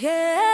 Yeah.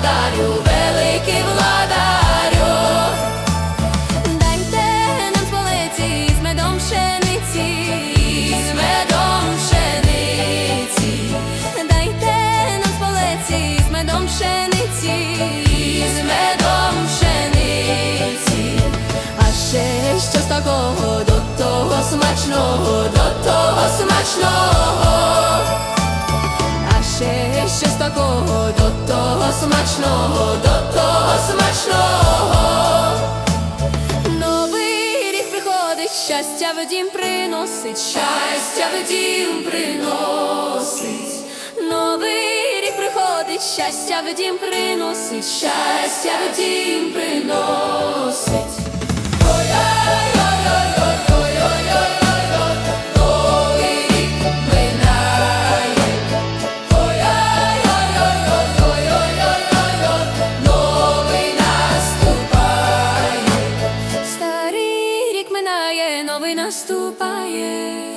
Владарю, великий владарю. Дайте нам полиці з медом пшениці, з медом пшениці. Дайте нам з полиці з медом пшениці, з медом пшениці. А ще щось такого до того смачного, до того смачного. Ще щось такого до того смачного, до того смачного. Новий рік приходить, щастя в дім приносить, щастя в дім приносить. Новий рік приходить, щастя в дім приносить, щастя в дім приносить. nas tu paie.